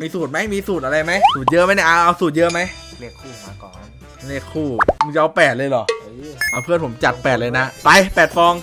มีสูตรไหมมีสูตรอะไรไหมสูตรเยอะไหมเนี่ยเอาเอาสูตรเยอะไหมเรียกคู่มาก่อนเลขคู่มึงจะเอาแปดเลยเหรอเอ้ยเอาเพื่อนผมจัดแปดเลยนะไปแปดฟอง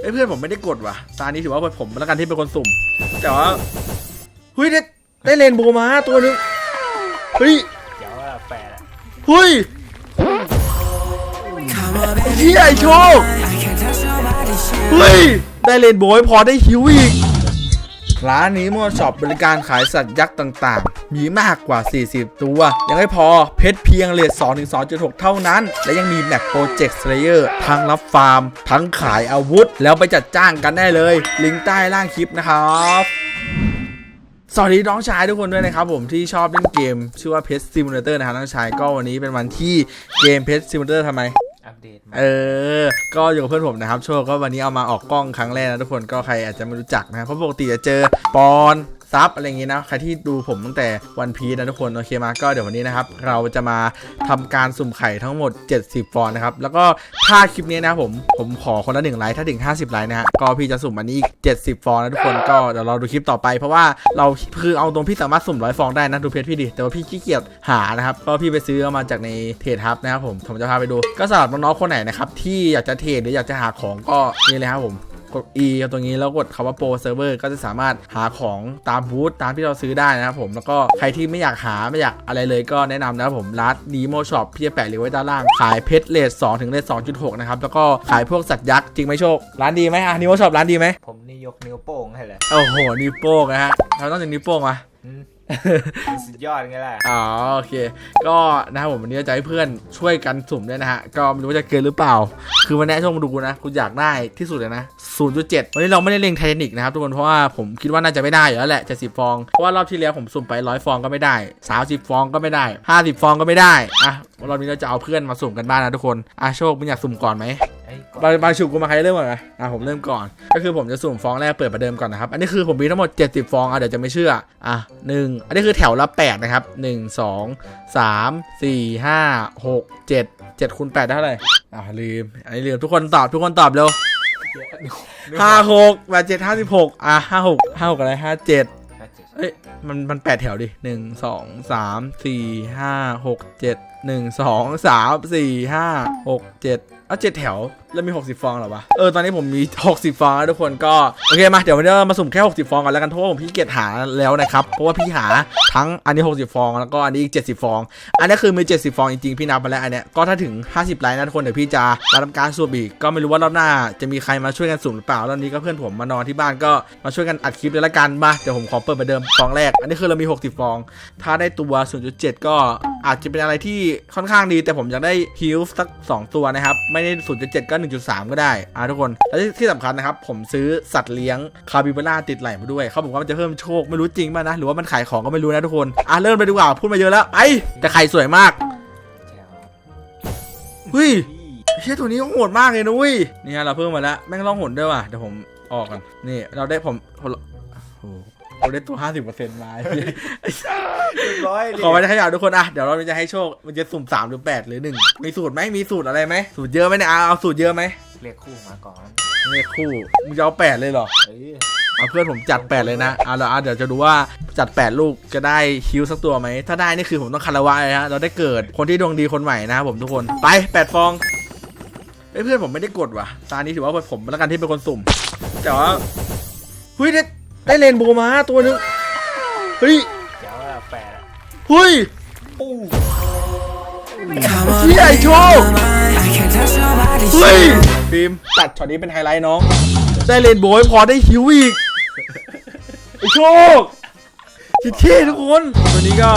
เอ้ยเพื่อนผมไม่ได้กดว่ะตานี้ถือว่าเป็นผมแล้วกันที่เป็นคนสุ่ม แต่ว่าเฮ้ยได้ได้เลนโบว์มาตัวนึงเฮ้ย เดี๋ยวว่าแปดอะเฮ้ยเฮียไอโชคเฮ้ย ได้เลนโบว์ให้พอได้ฮิวอีก ร้านนี้มั่วช็อปบริการขายสัตว์ยักษ์ต่างๆ มีมากกว่า 40 ตัว ยังไม่พอเพชรเพียงเลท2ถึง2.6 เท่านั้น และยังมีแมปโปรเจกต์สเลเยอร์ทั้งรับฟาร์ม ทั้งขายอาวุธ แล้วไปจัดจ้างกันได้เลย ลิงก์ใต้ล่างคลิปนะครับสวัสดีน้องชายทุกคนด้วยนะครับผมที่ชอบเล่นเกม ชื่อว่า Pet Simulator นะครับน้องชายก็วันนี้เป็นวันที่เกม Pet Simulator ทำไม อัปเดตเออ ก็อยู่กับเพื่อนผมนะครับ โชคก็วันนี้เอามาออกกล้องครั้งแรกนะทุกคนก็ใครอาจจะไม่รู้จักนะเพราะปกติจะเจอปอน ซับอะไรอย่างงี้นะ ใครที่ดูผมตั้งแต่วันพีนะทุกคน โอเคมาก็เดี๋ยววันนี้นะครับ เราจะมาทำการสุ่มไข่ทั้งหมด 70 ฟองนะครับ แล้วก็ถ้าคลิปนี้นะผม ผมขอคนละหนึ่งไลค์ถ้าถึง 50 ไลค์นะฮะ ก็พี่จะสุ่มอันนี้อีก 70 ฟองนะทุกคน ก็เดี๋ยวเราดูคลิปต่อไป เพราะว่าเราคือเอาตรงพี่สามารถสุ่มร้อยฟองได้นะดูเพจพี่ดิ แต่ว่าพี่ขี้เกียจหานะครับ ก็พี่ไปซื้อมาจากในเทรดฮับนะครับผม ผมจะพาไปดู ก็สำหรับน้องๆคนไหนนะครับที่อยากจะเทรดหรืออยากจะหาของก็นี่เลยครับผม กด E ตรงนี้แล้วกดคำว่า Pro Server ก็จะสามารถหาของตามบูธตามที่เราซื้อได้นะครับผมแล้วก็ใครที่ไม่อยากหาไม่อยากอะไรเลยก็แนะนำนะครับผมร้าน Nemo Shop พี่จะแปะลิงก์ไว้ด้านล่าง ขายเพชรเลท2ถึงเลท2.6นะครับแล้วก็ขายพวกสัตว์ยักษ์จริงไหมโชค ร้านดีไหมอะ Nemo Shop ร้านดีไหมผมนี่ยกนิ้วโป้งให้เลยโอ้โหนิ้วโป้งนะฮะเราต้องจากนิ้วโป้งมาอืม สุดยอดไงล่ะอ๋อโอเค ก็นะครับผมวันนี้จะให้เพื่อนช่วยกันสุ่มด้วยนะฮะ ก็ไม่รู้ว่าจะเกินหรือเปล่า คือวันนี้ช่วงมาดูนะคุณอยากได้ที่สุดเลยนะ 0.7 วันนี้เราไม่ได้เล็งไททานิกนะครับทุกคน เพราะว่าผมคิดว่าน่าจะไม่ได้อยู่แล้วแหละ70ฟอง เพราะว่ารอบที่แล้วผมสุ่มไป100ฟองก็ไม่ได้30ฟองก็ไม่ได้50ฟองก็ไม่ได้ อะรอบนี้เราจะเอาเพื่อนมาสุ่มกันบ้างนะทุกคน อะโชคมึงอยากสุ่มก่อนไหม ไอ้ยก่อนบางบางชุกกูมาใครเริ่มก่อนไหมอะผมเริ่มก่อน ก็คือผมจะสุ่มฟองแรกเปิดประเดิมก่อนนะครับ อันนี้คือผมมีทั้งหมด 70 ฟองอะเดี๋ยวจะไม่เชื่อ อะหนึ่งอันนี้คือแถวละ 8 นะครับ 1 2 3 4 5 6 7 7คูณ8ได้เท่าไหร่อะลืม อันนี้ลืมทุกคนตอบทุกคนตอบเร็วห้าหกแปดเจ็ดห้าสิบหกอะห้าหกห้าหกอะไรห้าเจ็ดห้าเจ็ดเอ้ยมันมันแปดแถวดิหนึ่งสองสามสี่ห้าหกเจ็ดหนึ่งสองสามสี่ห้าหกเจ็ด เอาเจ็ดแถวแล้วมี 60 ฟองหรอวะ เออ ตอนนี้ผมมี 60 ฟองแล้วทุกคนก็ โอเค มา เดี๋ยววันนี้เรามาสุ่มแค่ 60 ฟองกันแล้วกัน เพราะว่าผมพี่เกียจหาแล้วนะครับ เพราะว่าพี่หาทั้งอันนี้ 60 ฟอง แล้วก็อันนี้อีก 70 ฟอง อันนี้คือมี 70 ฟองจริงๆ พี่นับมาแล้วอันเนี้ย ก็ถ้าถึง 50 ไลค์นะทุกคน เดี๋ยวพี่จะมาทำการสุ่มอีก ก็ไม่รู้ว่ารอบหน้าจะมีใครมาช่วยกันสุ่มหรือเปล่า รอบนี้ก็เพื่อนผมมานอนที่บ้านก็มาช่วยกันอัดคลิปเลยละกัน มา เดี๋ยวผมขอเปิดประเดิมฟองแรก อันนี้คือเรามี 60 ฟอง ถ้าได้ตัว 0.7 ก็ อาจจะเป็นอะไรที่ค่อนข้างดี แต่ผมอยากได้ฮิลสัก 2 ตัวนะครับ ไม่ได้0.7ก็1.3ก็ได้อ่าทุกคนและที่สำคัญนะครับ ผมซื้อสัตว์เลี้ยงคาบิบาร่าติดไหลมาด้วยเขาบอกว่ามันจะเพิ่มโชคไม่รู้จริงป่ะนะ หรือว่ามันขายของก็ไม่รู้นะทุกคนอะเริ่มไปดีกว่าพูดมาเยอะแล้วไปแต่ไข่สวยมากเฮ้ยเชี่ยตัวนี้โหดมากเลยนะเว้ยเนี่ยเราเพิ่มมาแล้วแม่งร้องหนด้วยว่ะเดี๋ยวผมออกก่อนนี่เราได้ผมโอ้ เราได้ตัว50%มาไอ้เหี้ยเรียบร้อยเลยขอไว้ให้ยาวทุกคนอะเดี๋ยวเราจะให้โชคมันจะสุ่ม3หรือ8หรือ1มีสูตรไหมมีสูตรอะไรไหมสูตรเยอะไหมเนี่ยเอาเอาสูตรเยอะไหมเรียกคู่มาก่อนเลขคู่มึงจะเอาแปดเลยเหรอเอ้ยเอาเพื่อนผมจัด8เลยนะเอาละเอาเดี๋ยวจะดูว่าจัด8ลูกจะได้คิวสักตัวไหมถ้าได้นี่คือผมต้องคารวะเลยฮะเราได้เกิดคนที่ดวงดีคนใหม่นะครับผมทุกคนไป8ฟองเอ้ยเพื่อนผมไม่ได้กดว่ะตานี้ถือว่าเป็นผมแล้วกันที่เป็นคนสุ่มแต่ว่าเฮ้ยได้ ได้เลนโบว์มาตัวนึงเฮ้ยเดี๋ยวว่าแปดอะเฮ้ยปู้เฮียไอโชคเฮ้ยบีมตัดช็อตนี้เป็นไฮไลท์น้อง ได้เลนโบว์ให้พอได้ฮิวอีกไอโชคชิเท่ทุกคน ตัวนี้ก็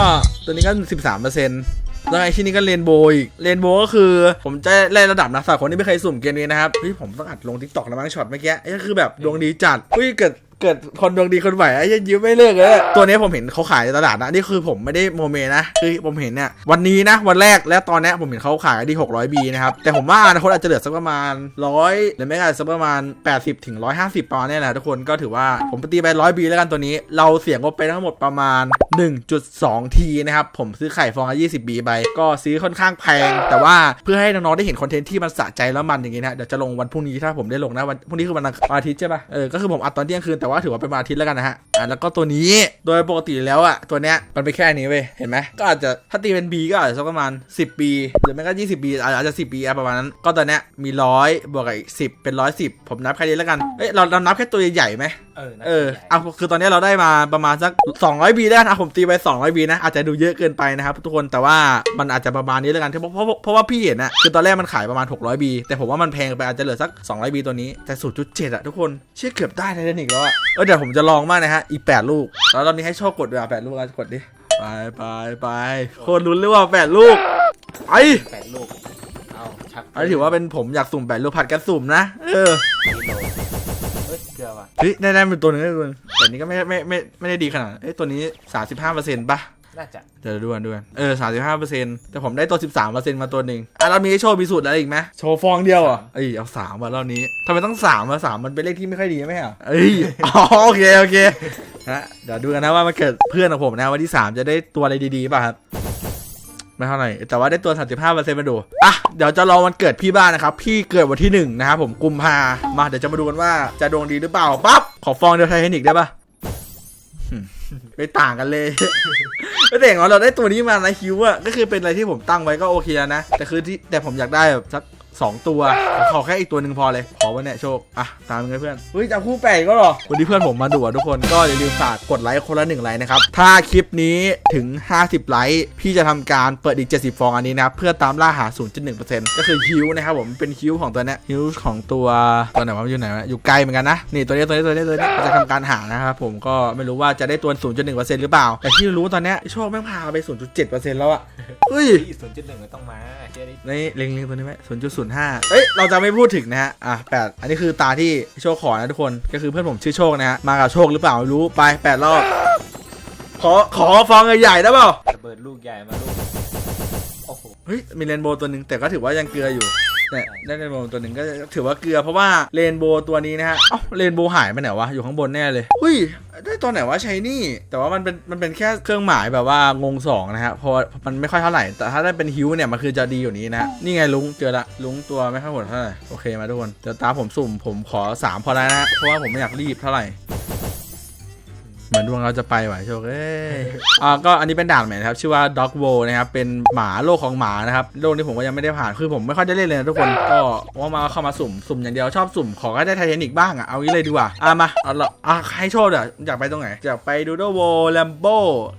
ตัวนี้ก็13เปอร์เซ็นต์แล้วไอชิ้นนี้ก็เลนโบว์อีกเลนโบว์ก็คือ ผมจะไล่ระดับนะสำหรับคนที่ไม่เคยสุ่มเกมนี้นะครับเฮ้ยผมต้องอัดลงทิกตอกแล้วมั้งช็อตเมื่อกี้ไอ้ก็คือแบบดวงดีจัดเฮ้ยเกิด เกิดคนดวงดีคนใหม่ไอ้ยังยิ้มไม่เลิกเลย ตัวนี้ผมเห็นเขาขายในตลาดนะ นี่คือผมไม่ได้โมเมนะ คือผมเห็นเนี่ยวันนี้นะ วันแรกและตอนนี้ผมเห็นเขาขายที่ 600 B นะครับ แต่ผมว่าอนาคตอาจจะเหลือสักประมาณ 100 หรือไม่ก็สักประมาณ 80 ถึง 150ประมาณเนี้ยแหละทุกคนก็ถือว่าผมตีไป 100 B แล้วกันตัวนี้ เราเสียงบไปทั้งหมดประมาณ 1.2ทีนะครับ ผมซื้อไข่ฟองละ 20 B ไปก็ซื้อค่อนข้างแพง แต่ว่าเพื่อให้น้องๆได้เห็นคอนเทนต์ที่มันสะใจแล้วมันอย่างงี้นะเดี๋ยวจะลงวันพรุ่งนี้ถ้าผมได้ลงนะวันพรุ่งนี้คือวันอาทิตย์ใช่ปะเออก็คือผมอัดตอนเที่ยงคืนแต่ว่าว่าถือว่าเป็นวันอาทิตย์แล้วกันนะฮะอะแล้วก็ตัวนี้โดยปกติแล้วอะตัวเนี้ยมันเป็นแค่นี้เว้ยเห็นไหมก็อาจจะถ้าตีเป็น B ก็อาจจะสักประมาณ 10 ปี หรือไม่ก็ 20 ปี อาจจะ 10 ปีอะประมาณนั้น ก็ตอนเนี้ยมีร้อยบวกกับอีกสิเป็นร้อยสิบผมนับแค่นี้แล้วกันเอ้ยเราเรานับแค่ตัวใหญ่ๆไหมเออนะเออเอาคือตอนนี้เราได้มาประมาณสัก 200บีได้นะผมตีไป 200บีนะ อาจจะดูเยอะเกินไปนะครับทุกคนแต่ว่ามันอาจจะประมาณนี้แล้วกันเพราะเพราะเพราะว่าพี่เห็นนะคือตอนแรกมันขายประมาณ 600บีแต่ผมว่ามันแพงไปอาจจะเหลือสัก 200บีตัวนี้แต่ 0.7อะทุกคนเชื่อเกือบได้ไททานิกแล้วอะเออเดี๋ยวผมจะลองมากนะฮะ อีก 8 ลูก แล้วตอนนี้ให้โชคกดด้วยอะ8ลูกอะกดดิ ไปไปไปโคตรลุ้นเลยว่า8ลูกไอแปดลูก เอาชักอันนี้ถือว่าเป็นผมอยากสุ่ม8ลูกผัดกันสุ่มนะ เออกิโลเฮ้ยเกลือว่ะเฮ้ยได้ได้เป็นตัวหนึงได้ตัวหนึงแต่นี้ก็ไม่ไม่ไม่ไม่ได้ดีขนาดนั้นเอ้ยตัวนี้ 35%ป่ะ น่าจะเดี๋ยวดูกันดูกันเออ35%แต่ผมได้ตัว13%มาตัวหนึ่งอะเรามีให้โชว์มีสูตรอะไรอีกไหมโชว์ฟองเดียวเหรอะเอ้ยเอาสามมารอบนี้ทำไมต้องสามมาสามมันเป็นเลขที่ไม่ค่อยดีไหมอะเอ้ยอ๋อโอเคโอเคฮะเดี๋ยวดูกันนะว่ามันเกิดเพื่อนของผมนะวันที่3จะได้ตัวอะไรดีๆป่ะครับไม่เท่าไหร่แต่ว่าได้ตัว 35%มาดู อะ เดี๋ยวจะรอวันเกิดพี่บ้านนะครับ พี่เกิดวันที่หนึ่งนะครับผมกุมภามา เดี๋ยวจะมาดูกันว่าจะดวงดีหรือเปล่า ปั๊บ ขอฟองเดียวไททานิกได้ปะหึไม่ต่างกันเลยไม่ แต่อย่างน้อยเราได้ตัวนี้มานะฮิวอะก็คือเป็นอะไรที่ผมตั้งไว้ก็โอเคแล้วนะแต่คือที่แต่ผมอยากได้แบบสัก สองตัวผมขอแค่อีกตัวหนึ่งพอเลย ขอวันเนี้ยโชค อะ ตามกันเพื่อนเฮ้ยจะคู่แปดก็หรอ วันนี้เพื่อนผมมาดูอะทุกคนก็อย่าลืมฝากกดไลค์คนละหนึ่งไลค์นะครับ ถ้าคลิปนี้ถึง 50 ไลค์พี่จะทำการเปิดอีก 70 ฟองอันนี้นะครับเพื่อตามล่าหา 0.1%ก็คือฮิวนะครับผมเป็นฮิวของตัวเนี้ยฮิวของตัวตัวไหนวะมันอยู่ไหนวะอยู่ไกลเหมือนกันนะนี่ตัวนี้ตัวนี้ตัวนี้ตัวนี้จะทำการหานะครับผมก็ไม่รู้ว่าจะได้ตัว 0.1%หรือเปล่า แต่ที่รู้ตอนเนี้ยโชคแม่งพาไป 0.7%แล้วอะเฮ้ยที่ศูนย์จุดหนึ่งมันต้องมาเชื่อดินี่เล็งๆตัวนี้ไหมศูนย์จุดศูนย์ห้าเอ้ย เราจะไม่พูดถึงนะฮะ อะแปดอันนี้คือตาที่โชคขอนะทุกคน ก็คือเพื่อนผมชื่อโชคนะฮะ มากับโชคหรือเปล่าไม่รู้ ไปแปดรอบ ขอ ขอฟองใหญ่ๆได้เปล่า ระเบิดลูกใหญ่มาลูก โอ้โห เฮ้ย มีเรนโบว์ตัวหนึ่งแต่ก็ถือว่ายังเกลืออยู่ เนี่ยได้เรนโบว์ตัวหนึ่งก็ถือว่าเกลือเพราะว่าเรนโบว์ตัวนี้นะฮะเอ้าเรนโบว์หายไปไหนวะอยู่ข้างบนแน่เลยเฮ้ยได้ตัวไหนวะใช้นี่ แต่ว่ามันเป็นมันเป็นแค่เครื่องหมายแบบว่างงสองนะฮะเพราะมันไม่ค่อยเท่าไหร่แต่ถ้าได้เป็นฮิวเนี่ยมันคือจะดีอยู่นี้นะนี่ไงลุงเจอละลุงตัวไม่ค่อยหดเท่าไหร่โอเคมาทุกคนเดี๋ยวตาผมสุ่มผมขอสามพอแล้วนะเพราะว่าผมไม่อยากรีบเท่าไหร่ เหมือนดวงเราจะไปไหวโชคเอ้ยอ่าก็อันนี้เป็นด่านใหม่นะครับ ชื่อว่า Dog w o r นะครับ เป็นหมาโลกของหมานะครับ โลกนี้ผมก็ยังไม่ได้ผ่าน คือผมไม่ค่อยได้เล่นเลยนะทุกคน ก็ว่ามาเข้ามาสุ่ม สุ่มอย่างเดียวชอบสุ่ม ขอให้ได้ไททานิกบ้างอะ เอางี้เลยดีกว่า อะมาเอาละอะให้โชคเดี๋ยวอยากไปตรงไหน อยากไปดูโดโวแลมโบ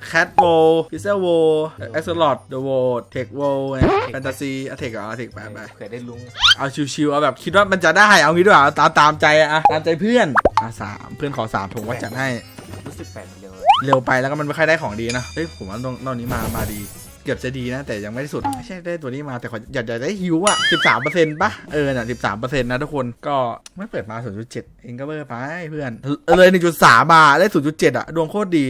แคทโวพิซเซลโวเอ็กซ์ลอดเดอะโวเทคโวแฟนตาซีอะเทคเหรออะเทคไปไปเผื่อได้ลุงเอาชิวๆเอาแบบคิดว่ามันจะได้เอางี้ด้วยอะตามตามใจอะตามใจเพื่อนอะสามเพื่อนขอสามผมก็จัดให้ รู้สึกแปดเลยเร็วไปแล้วก็มันไม่ค่อยได้ของดีนะ เฮ้ยผมว่าตรงตอนนี้มา มาดี เกือบจะดีนะ แต่ยังไม่ได้สุด ไม่ใช่ได้ตัวนี้มาแต่ขออยากจะได้ฮิวอะ13%ป่ะ เออน่ะ13%นะทุกคน ก็ไม่เปิดมา0.7 เองก็เบอร์ไปเพื่อน เลย1.3มาได้0.7อะดวงโคตรดี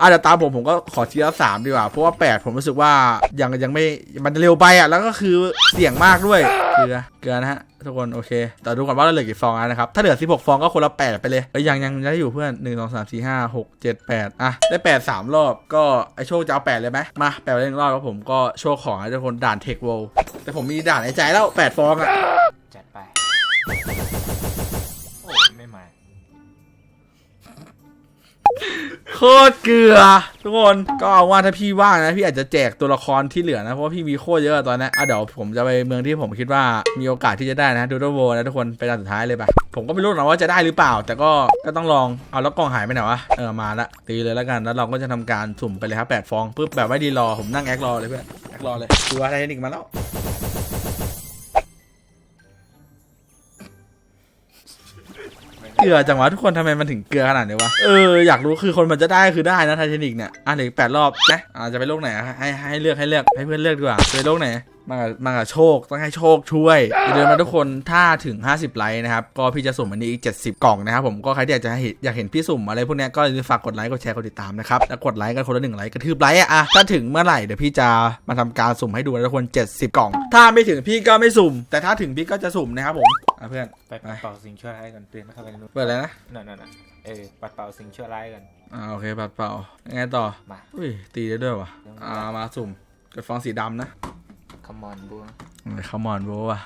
อะเดี๋ยวตามผมผมก็ขอทีละ3ดีกว่า เพราะว่า8ผมรู้สึกว่ายังยังไม่มันเร็วไปอะแล้วก็คือเสี่ยงมากด้วยเกลือเกลือนะฮะทุกคนโอเค แต่ดูก่อนว่าเราเหลือกี่ฟองนะครับ ถ้าเหลือ 16 ฟองก็คนละ 8 ไปเลยเอ้ยยังยังได้อยู่เพื่อน 1 2 3 4 5 6 7 8 อะ ได้ 8 3 รอบก็ไอโชคจะเอา 8 เลยไหมมา8ไปเล่นงรอบแล้วผมก็โชคของให้ทุกคนด่านเทคโวแต่ผมมีด่านในใจแล้ว 8 ฟองอะจัดไป ไม่มา โคตรเกลือ ทุกคนก็เอาว่าถ้าพี่ว่างนะพี่อาจจะแจกตัวละครที่เหลือนะ เพราะว่าพี่มีโคตรเยอะตอนนี้อะเดี๋ยวผมจะไปเมืองที่ผมคิดว่ามีโอกาสที่จะได้นะดูโดโวนะทุกคนไปด่านสุดท้ายเลยปะผมก็ไม่รู้หรอกว่าจะได้หรือเปล่า แต่ก็ก็ต้องลองเอาแล้วกล่องหายไปไหนวะเออมาละตีเลยแล้วกันแล้วเราก็จะทำการสุ่มไปเลยครับแปดฟองปุ๊บแบบไม่ดีรอผมนั่งแอครอเลยเพื่อนแอครอเลยดูว่าไททานิกมาแล้ว เกลือจังวะทุกคนทำไมมันถึงเกลือขนาดนี้วะ เอออยากรู้คือคนมันจะได้คือได้นะไททานิกเนี่ย อะเหลือแปดรอบนะอ่าจะไปโลกไหนอะให้ให้เลือกให้เลือกให้เพื่อนเลือกดีกว่าจะไปโลกไหน มากับมากับโชคต้องให้โชคช่วยอย่าลืมนะทุกคนถ้าถึง 50 ไลค์นะครับ ก็พี่จะสุ่มอันนี้อีก 70 กล่องนะครับผมก็ใครที่อยากจะให้อยากเห็นพี่สุ่มอะไรพวกเนี้ยก็อย่าลืมฝากกดไลค์กดแชร์กดติดตามนะครับแล้วกดไลค์กันคนละหนึ่งไลค์กระทืบไลค์อะอะถ้าถึงเมื่อไหร่เดี๋ยวพี่จะมาทำการสุ่มให้ดูนะทุกคน 70 กล่อง ถ้าไม่ถึงพี่ก็ไม่สุ่ม แต่ถ้าถึงพี่ก็จะสุ่มนะครับผมอะเพื่อนไปปัดเป่าสิ่งชั่วร้ายก่อนเตือนไม่เข้าไปในนู้นเปิดเลยนะนั่นนั่นนั่นเออปัดเป่าสิ่งชั่วร้ายก่อนอ่าโอเคปัดเป่ายังไงต่อมาอุ้ยตีได้ด้วยวะอ่ามาสุ่มกดฟองสีดำนะ คอมมอนบูคอมอนโบว่ะ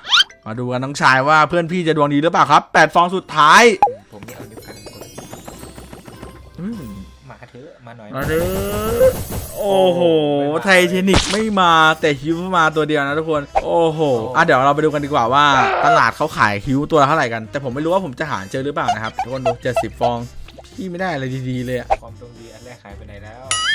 มาดูกันน้องชายว่าเพื่อนพี่จะดวงดีหรือเปล่าครับแปดฟองสุดท้าย ผมนี่เอานิ้วกันกดเถอะมาหน่อยมาเด้อโอ้โห ไทเทนิกไม่มาแต่ฮิวมาตัวเดียวนะทุกคน โอ้โหอะเดี๋ยวเราไปดูกันดีกว่าว่าตลาดเขาขายฮิวตัวละเท่าไหร่กัน แต่ผมไม่รู้ว่าผมจะหาเจอหรือเปล่านะครับทุกคนดูเจ็ดสิบฟองพี่ไม่ได้อะไรดีๆเลยอะความตรงดี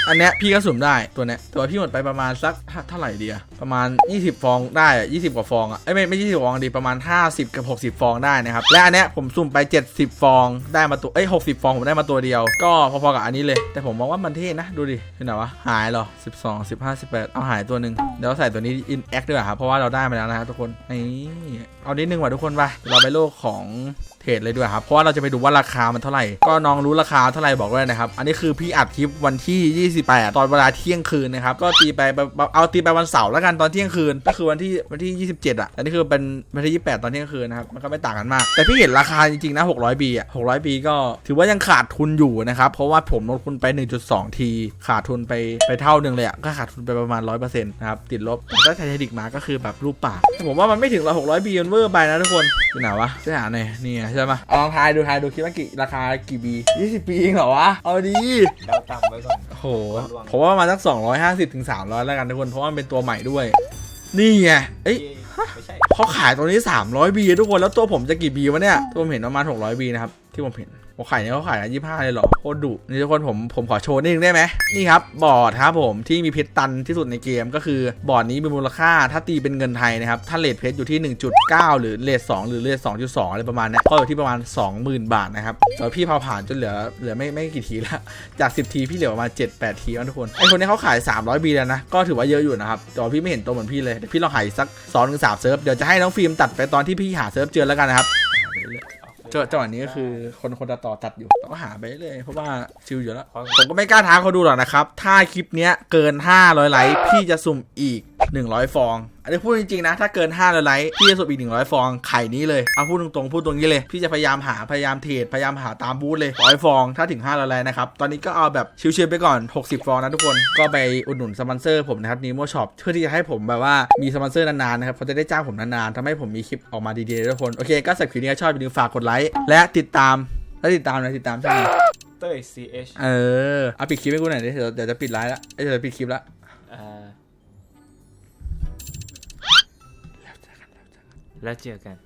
อันเนี้ยพี่ก็สุ่มได้ตัวเนี้ยแต่ว่าพี่หมดไปประมาณสักเท่าไหร่ดีอะประมาณ 20 ฟองได้อะ20 กว่าฟองอะเอ้ยไม่ไม่20ฟองดีประมาณ 50 กับ 60 ฟองได้นะครับและอันเนี้ยผมสุ่มไป 70 ฟองได้มาตัวเอ้ย60 ฟองผมได้มาตัวเดียว ก็พอๆกับอันนี้เลย แต่ผมมองว่ามันเท่นะดูดิที่ไหนวะหายเหรอ 12 15 18 เอาหายตัวหนึ่งเดี๋ยวใส่ตัวนี้ in act ด้วยครับเพราะว่าเราได้มาแล้วนะครับทุกคนนี่เอานิดนึงว่ะทุกคนไปเราไปโลกของ เทรดเลยด้วยครับ เพราะว่าเราจะไปดูว่าราคามันเท่าไหร่ ก็น้องรู้ราคาเท่าไหร่บอกด้วยนะครับ อันนี้คือพี่อัดคลิปวันที่ 28 ตอนเวลาเที่ยงคืนนะครับ ก็ตีไปเอาตีไปวันเสาร์แล้วกันตอนเที่ยงคืน ก็คือวันที่วันที่ 27 อะ อันนี้คือเป็นวันที่ 28 ตอนเที่ยงคืนนะครับ มันก็ไม่ต่างกันมาก แต่พี่เห็นราคาจริงๆนะ 600บีอะ 600บีก็ถือว่ายังขาดทุนอยู่นะครับ เพราะว่าผมลงทุนไป 1.2 ที ขาดทุนไปไปเท่าหนึ่งเลยอะ ก็ขาดทุนไปประมาณ 100%นะครับติดลบแต่ถ้าไทเทนิกมาก็คือแบบรูปปากแต่ผมว่ามันไม่ถึงหรอก600บีมันเวอร์ไปนะทุกคนดูไหนวะช่วยหาหนนี่ไงช่ไหมเอาลองทายดูทายดูคิดว่ากี่ราคากี่บี20ปีเองเหรอวะ เอาดีเดาต่ำไว้ก่อนโอ้โหผมว่าประมาณสัก 250ถึง300 แล้วกันทุกคนเพราะว่ามันเป็นตัวใหม่ด้วย นี่ไงเอ้ยเย้ไม่ใช่เขาขายตัวนี้ 300บีทุกคนแล้วตัวผมจะกี่บีวะเนี่ยตัวผมเห็นประมาณ600บีนะครับที่ผมเห็น ผมขายเนี่ยเขาขายกัน25เลยเหรอโคตรดุนี่ทุกคนผมผมขอโชว์นิดนึงได้ไหมนี่ครับบอร์ดครับผมที่มีเพชรตันที่สุดในเกมก็คือบอร์ดนี้มีมูลค่าถ้าตีเป็นเงินไทยนะครับถ้าเลทเพชรอยู่ที่ 1.9 หรือเลท2หรือเลท2.2 อะไรประมาณนี้ก็อยู่ที่ประมาณ 20,000 บาทนะครับแต่ว่าพี่เผาผ่านจนเหลือเหลือไม่ไม่กี่ทีและจาก 10 ทีพี่เหลือประมาณ7-8 ทีแล้วทุกคนไอคนนี้เขาขาย 300บีแล้วนะก็ถือว่าเยอะอยู่นะครับแต่พี่ไม่เห็นตัวเหมือนพี่เลยเดี๋ยวพี่ลองหาอีกสัก2-3เซิร์ฟเดี๋ยวจะให้น้องฟิล์มตัดไปตอนที่พี่หาเซิร์ฟเจอแล้วกันนะครับ จอจังหวะนี้ก็คือคนคนตัดต่อตัดอยู่เราก็หาไปเรื่อยเพราะว่าชิลอยู่แล้ว ผมก็ไม่กล้าท้าเขาดูหรอกนะครับ ถ้าคลิปเนี้ยเกิน 500ไลค์พี่จะสุ่มอีก100 ฟอง อันนี้พูดจริงๆนะ ถ้าเกิน500ไลค์พี่จะสุ่มอีก 100 ฟอง ไข่นี้เลย เอาพูดตรงๆ พูดตรงนี้เลย พี่จะพยายามหา พยายามเทรด พยายามหาตามบูธเลย100ฟอง ถ้าถึง500ไลค์นะครับ ตอนนี้ก็เอาแบบชิลๆไปก่อน 60 ฟองนะทุกคน ก็ไปอุดหนุนสปอนเซอร์ผมนะครับนีโมช็อปเพื่อที่จะให้ผมแบบว่ามีสปอนเซอร์นานๆนะครับเขาจะได้จ้างผมนานๆทำให้ผมมีคลิปออกมาดีๆนะทุกคน โอเค ก็สักคลิปนี้ก็ชอบอย่าลืมฝากกดไลค์และติดตาม และติดตามนะติดตามช่องเต้ย CH เออเอาปิดคลิปให้กูหน่อยดิเดี๋ยวเดี๋ยวจะปิดไลฟ์ละเอ้ยเดี๋ยวจะปิดคลิปละ แล้วเจอกัน